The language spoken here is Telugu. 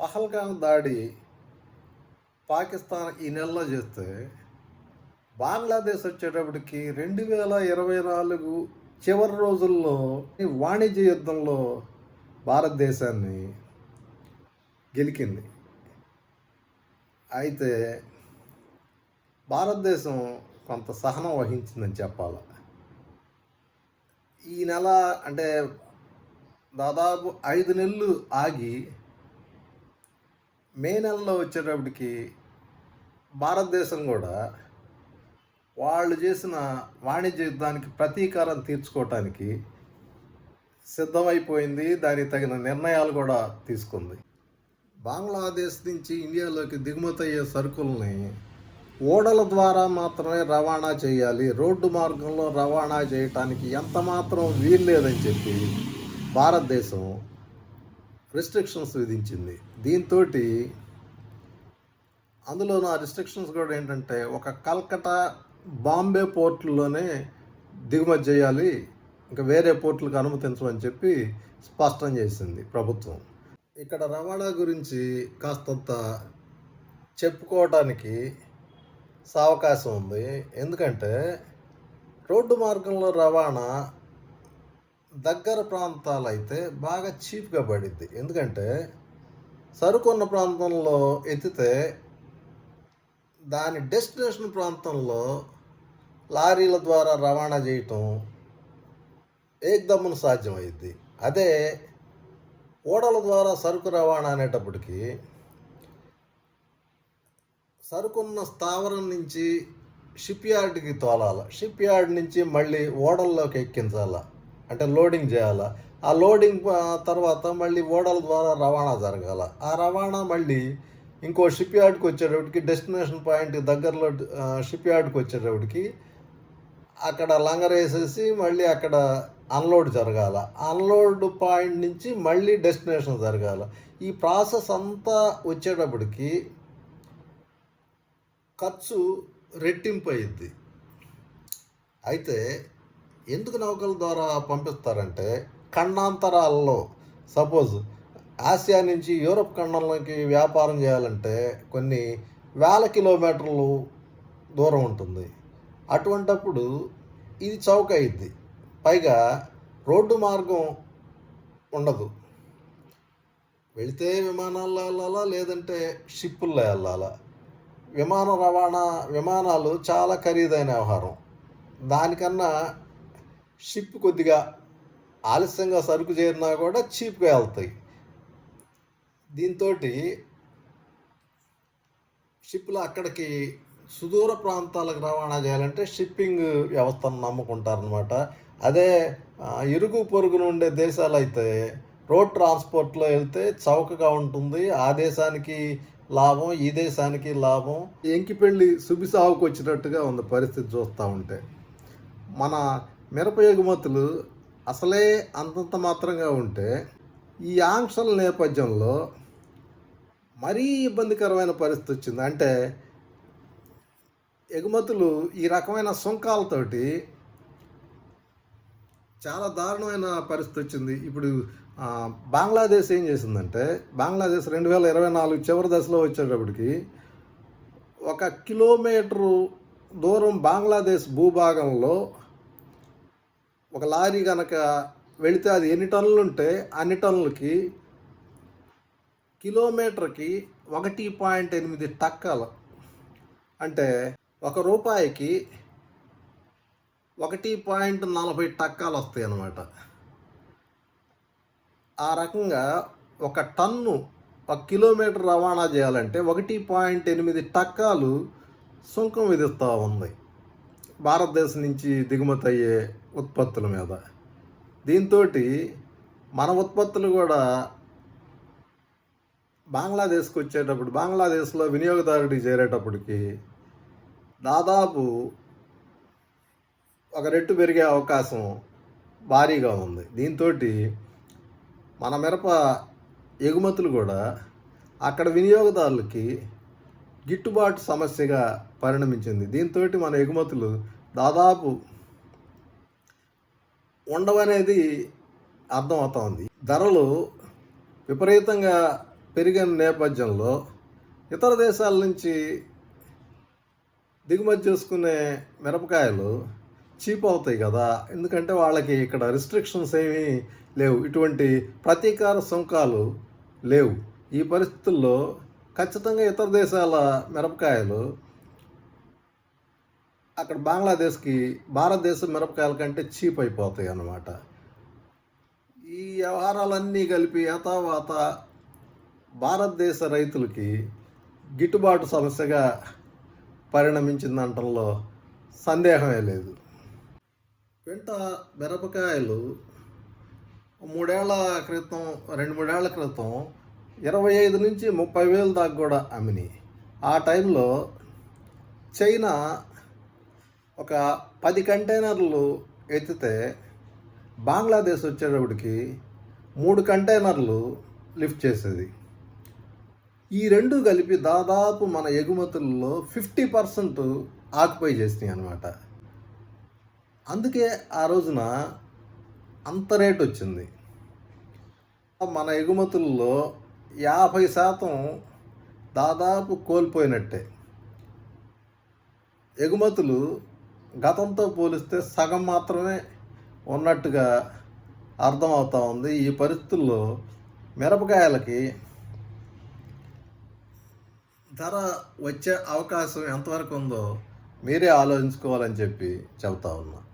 పహల్గాం దాడి పాకిస్తాన్ ఈ నెలలో చేస్తే బంగ్లాదేశ్ వచ్చేటప్పటికి రెండు వేల ఇరవై నాలుగు చివరి రోజుల్లో ఈ వాణిజ్య యుద్ధంలో భారతదేశాన్ని గెలికింది. అయితే భారతదేశం కొంత సహనం వహించిందని చెప్పాలి? ఈ నెల అంటే దాదాపు ఐదు నెలలు ఆగి మే నెలలో వచ్చేటప్పటికి భారతదేశం కూడా వాళ్ళు చేసిన వాణిజ్య యుద్ధానికి ప్రతీకారం తీర్చుకోవటానికి సిద్ధమైపోయింది. దానికి తగిన నిర్ణయాలు కూడా తీసుకుంది. బంగ్లాదేశ్ నుంచి ఇండియాలోకి దిగుమతి అయ్యే సరుకుల్ని ఓడల ద్వారా మాత్రమే రవాణా చేయాలి. రోడ్డు మార్గంలో రవాణా చేయటానికి ఎంత మాత్రం వీల్లేదని చెప్పి భారతదేశం రిస్ట్రిక్షన్స్ విధించింది. దీంతో అందులో నా రిస్ట్రిక్షన్స్ కూడా ఏంటంటే ఒక కల్కటా బాంబే పోర్టుల్లోనే దిగుమతి చేయాలి ఇంకా వేరే పోర్టులకు అనుమతించమని చెప్పి స్పష్టం చేసింది ప్రభుత్వం. ఇక్కడ రవాణా గురించి కాస్తంత చెప్పుకోవడానికి సావకాశం ఉంది. ఎందుకంటే రోడ్డు మార్గంలో రవాణా దగ్గర ప్రాంతాలు అయితే బాగా చీప్గా పడిద్ది. ఎందుకంటే సరుకున్న ప్రాంతంలో ఎత్తితే దాని డెస్టినేషన్ ప్రాంతంలో లారీల ద్వారా రవాణా చేయటం ఏకదమ్మున సాధ్యమైద్ది. అదే ఓడల ద్వారా సరుకు రవాణా అనేటప్పటికీ సరుకున్న స్థావరం నుంచి షిప్ యార్డ్కి తోలాల. షిప్ యార్డ్ నుంచి మళ్ళీ ఓడల్లోకి ఎక్కించాల. అంటే లోడింగ్ చేయాలా? ఆ లోడింగ్ తర్వాత మళ్ళీ ఓడల ద్వారా రవాణా జరగాల. ఆ రవాణా మళ్ళీ ఇంకో షిప్ యార్డ్కి వచ్చేటప్పటికి డెస్టినేషన్ పాయింట్ దగ్గరలో షిప్ యార్డ్కి వచ్చేటప్పటికి అక్కడ లంగర్ వేసేసి మళ్ళీ అక్కడ అన్లోడ్ జరగాల. అన్లోడ్ పాయింట్ నుంచి మళ్ళీ డెస్టినేషన్ జరగాల. ఈ ప్రాసెస్ అంతా వచ్చేటప్పటికి ఖర్చు రెట్టింపు అయింది అయితే ఎందుకు నౌకల ద్వారా పంపిస్తారంటే ఖండాంతరాల్లో. సపోజ్ ఆసియా నుంచి యూరప్ ఖండంలోకి వ్యాపారం చేయాలంటే కొన్ని వేల కిలోమీటర్లు దూరం ఉంటుంది. అటువంటప్పుడు ఇది చౌక అయింది పైగా రోడ్డు మార్గం ఉండదు. వెళితే విమానాల్లో వెళ్ళాలా? లేదంటే షిప్పుల్లో వెళ్ళాలా? విమాన రవాణా విమానాలు చాలా ఖరీదైన వ్యవహారం. దానికన్నా షిప్ కొద్దిగా ఆలస్యంగా సరుకు చేరినా కూడా చీప్గా వెళ్తాయి. దీంతో షిప్లు అక్కడికి సుదూర ప్రాంతాలకు రవాణా చేయాలంటే షిప్పింగ్ వ్యవస్థను నమ్ముకుంటారనమాట అదే ఇరుగు పొరుగున ఉండే దేశాలు అయితే రోడ్ ట్రాన్స్పోర్ట్లో వెళ్తే చౌకగా ఉంటుంది. ఆ దేశానికి లాభం ఈ దేశానికి లాభం. ఎంకిపెళ్ళి సుబిసావుకు వచ్చినట్టుగా ఉంది పరిస్థితి చూస్తూ ఉంటే. మన మిరప ఎగుమతులు అసలే అంతంత మాత్రంగా ఉంటే ఈ ఆంక్షల నేపథ్యంలో మరీ ఇబ్బందికరమైన పరిస్థితి వచ్చింది. అంటే ఎగుమతులు ఈ రకమైన సుంకాలతోటి చాలా దారుణమైన పరిస్థితి వచ్చింది. ఇప్పుడు బంగ్లాదేశ్ ఏం చేసిందంటే బంగ్లాదేశ్ రెండు వేల ఇరవై నాలుగు చివరి దశలో వచ్చేటప్పటికి ఒక కిలోమీటరు దూరం బంగ్లాదేశ్ భూభాగంలో ఒక లారీ కనుక వెళితే అది ఎన్ని టన్నులు ఉంటే అన్ని టన్నులకి కిలోమీటర్కి ఒకటి పాయింట్ ఎనిమిది టక్కలు. అంటే ఒక రూపాయికి ఒకటి పాయింట్ నలభై టక్కాలు వస్తాయి అన్నమాట. ఆ రకంగా ఒక టన్ను ఒక కిలోమీటర్ రవాణా చేయాలంటే ఒకటి పాయింట్ ఎనిమిది టక్కాలు సుంకం విధిస్తూ ఉంది. భారతదేశం నుంచి దిగుమతి అయ్యే ఉత్పత్తుల మీద. దీంతో మన ఉత్పత్తులు కూడా బంగ్లాదేశ్కి వచ్చేటప్పుడు బంగ్లాదేశ్లో వినియోగదారుడికి చేరేటప్పటికి దాదాపు ఒక రెట్టు పెరిగే అవకాశం భారీగా ఉంది. దీంతో మన మిరప ఎగుమతులు కూడా అక్కడ వినియోగదారులకి గిట్టుబాటు సమస్యగా పరిణమించింది. దీంతో మన ఎగుమతులు దాదాపు ఉండవనేది అర్థమవుతోంది. ధరలు విపరీతంగా పెరిగిన నేపథ్యంలో ఇతర దేశాల నుంచి దిగుమతి చేసుకునే మిరపకాయలు చీప్ అవుతాయి కదా. ఎందుకంటే వాళ్ళకి ఇక్కడ రిస్ట్రిక్షన్స్ ఏమీ లేవు. ఇటువంటి ప్రతీకార సుంకాలు లేవు. ఈ పరిస్థితుల్లో ఖచ్చితంగా ఇతర దేశాల మిరపకాయలు అక్కడ బంగ్లాదేశ్కి భారతదేశం మిరపకాయల కంటే చీప్ అయిపోతాయి అన్నమాట. ఈ వ్యవహారాలన్నీ కలిపి యథావాత భారతదేశ రైతులకి గిట్టుబాటు సమస్యగా పరిణమించిందంటంలో సందేహమే లేదు. వెంట మిరపకాయలు మూడేళ్ళ క్రితం రెండు మూడేళ్ళ క్రితం ఇరవై ఐదు నుంచి ముప్పై వేలు దాకా కూడా అమ్మినాయి ఆ టైంలో చైనా ఒక పది కంటైనర్లు ఎత్తితే బంగ్లాదేశ్ వచ్చేటప్పటికి మూడు కంటైనర్లు లిఫ్ట్ చేసేది. ఈ రెండు కలిపి దాదాపు మన ఎగుమతుల్లో ఫిఫ్టీ పర్సెంట్ ఆక్యుపై చేసినాయి అనమాట అందుకే ఆ రోజున అంత రేట్ వచ్చింది. మన ఎగుమతుల్లో యాభై శాతం దాదాపు కోల్పోయినట్టే. ఎగుమతులు గతంతో పోలిస్తే సగం మాత్రమే ఉన్నట్టుగా అర్థమవుతా ఉంది. ఈ పరిస్థితుల్లో మిరపకాయలకి ధర వచ్చే అవకాశం ఎంతవరకు ఉందో మీరే ఆలోచించుకోవాలని చెప్పి చెబుతా ఉన్నా.